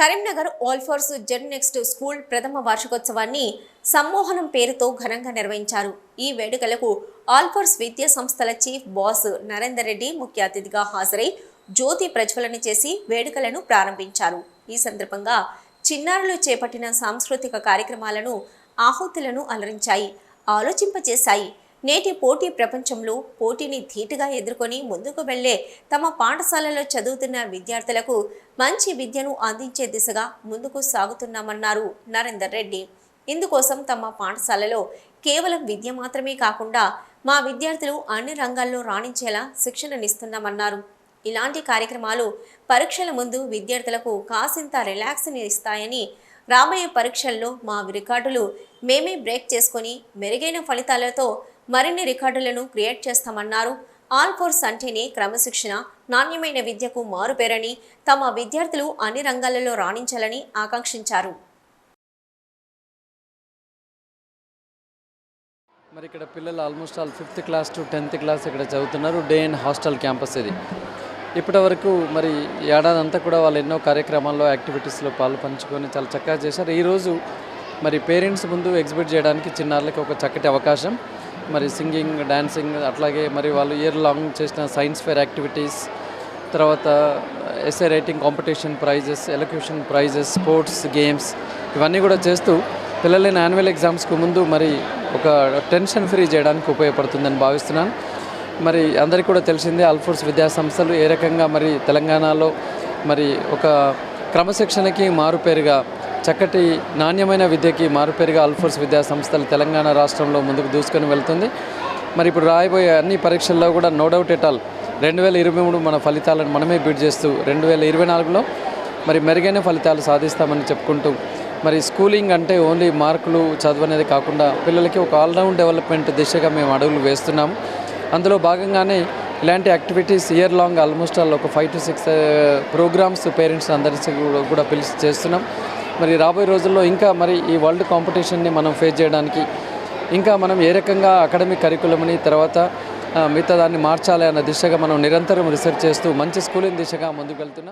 Karimnagar Alphores Gen Next school ప్రథమ వార్షికోత్సవాన్ని సమ్మోహనం పేరుతో ఘనంగా నిర్వహించారు. ఈ వేడుకలకు ఆల్ఫోర్స్ విద్యా సంస్థల చీఫ్ బాస్ నరేందర్ రెడ్డి ముఖ్య అతిథిగా హాజరై జ్యోతి ప్రజ్వలన చేసి వేడుకలను ప్రారంభించారు. ఈ సందర్భంగా చిన్నారులు చేపట్టిన సాంస్కృతిక కార్యక్రమాలను ఆహుతులను అలరించాయి ఆలోచింపజేశాయి. నేటి పోటీ ప్రపంచంలో పోటీని ధీటుగా ఎదుర్కొని ముందుకు వెళ్ళే తమ పాఠశాలలో చదువుతున్న విద్యార్థులకు మంచి విద్యను అందించే దిశగా ముందుకు సాగుతున్నామన్నారు నరేందర్ రెడ్డి. ఇందుకోసం తమ పాఠశాలలో కేవలం విద్య మాత్రమే కాకుండా మా విద్యార్థులు అన్ని రంగాల్లో రాణించేలా శిక్షణనిస్తున్నామన్నారు. ఇలాంటి కార్యక్రమాలు పరీక్షల ముందు విద్యార్థులకు కాసింత రిలాక్స్ని ఇస్తాయని రాబోయే పరీక్షల్లో మా రికార్డులు మేమే బ్రేక్ చేసుకొని మెరుగైన ఫలితాలతో మరిన్ని రికార్డులను క్రియేట్ చేస్తామన్నారు. ఆల్ ఫోర్స్ అంటేనే క్రమశిక్షణ నాణ్యమైన విద్యకు మారుపేరని తమ విద్యార్థులు అన్ని రంగాలలో రాణించాలని ఆకాంక్షించారు. మరి ఇక్కడ పిల్లలు almost all fifth class to tenth class ఇక్కడ చదువుతున్నారు. డే అండ్ హాస్టల్ క్యాంపస్ ఇది. ఇప్పటి వరకు మరి ఏడాది అంతా కూడా వాళ్ళు ఎన్నో కార్యక్రమాల్లో యాక్టివిటీస్లో పాలు పంచుకొని చాలా చక్కగా చేశారు. ఈరోజు మరి పేరెంట్స్ ముందు ఎగ్జిబిట్ చేయడానికి చిన్నారులకి ఒక చక్కటి అవకాశం. మరి సింగింగ్ డ్యాన్సింగ్ అట్లాగే మరి వాళ్ళు ఇయర్ లాంగ్ చేసిన సైన్స్ ఫేర్ యాక్టివిటీస్ తర్వాత essay writing competition prizes elocution prizes sports games ఇవన్నీ కూడా చేస్తూ పిల్లలైన యాన్యువల్ ఎగ్జామ్స్కు ముందు మరి ఒక టెన్షన్ ఫ్రీ చేయడానికి ఉపయోగపడుతుందని భావిస్తున్నాను. మరి అందరికీ కూడా తెలిసిందే అల్ఫోర్స్ విద్యా సంస్థలు ఏ రకంగా మరి తెలంగాణలో మరి ఒక క్రమశిక్షణకి మారుపేరుగా చక్కటి నాణ్యమైన విద్యకి మారుపేరుగా అల్ఫోర్స్ విద్యా సంస్థలు తెలంగాణ రాష్ట్రంలో ముందుకు దూసుకొని వెళ్తుంది. మరి ఇప్పుడు రాయబోయే అన్ని పరీక్షల్లో కూడా నో డౌట్ ఎట్ ఆల్ రెండు వేల ఇరవై మూడు మన ఫలితాలను మనమే బీట్ చేస్తూ రెండు వేల ఇరవై నాలుగులో మరి మెరుగైన ఫలితాలు సాధిస్తామని చెప్పుకుంటూ మరి స్కూలింగ్ అంటే ఓన్లీ మార్కులు చదువు అనేది కాకుండా పిల్లలకి ఒక ఆల్రౌండ్ డెవలప్మెంట్ దిశగా మేము అడుగులు వేస్తున్నాము. అందులో భాగంగానే ఇలాంటి activities year long almost all ఒక five to six programmes parents అందరికీ కూడా- పిలిచి చేస్తున్నాం. మరి రాబోయే రోజుల్లో ఇంకా మరి ఈ వరల్డ్ కాంపిటీషన్ని మనం ఫేస్ చేయడానికి ఇంకా మనం ఏ రకంగా అకాడమిక్ కరికులంని తర్వాత మిగతా దాన్ని మార్చాలి అన్న దిశగా మనం నిరంతరం రీసెర్చ్ చేస్తూ మంచి స్కూలింగ్ దిశగా ముందుకు వెళ్తున్నాం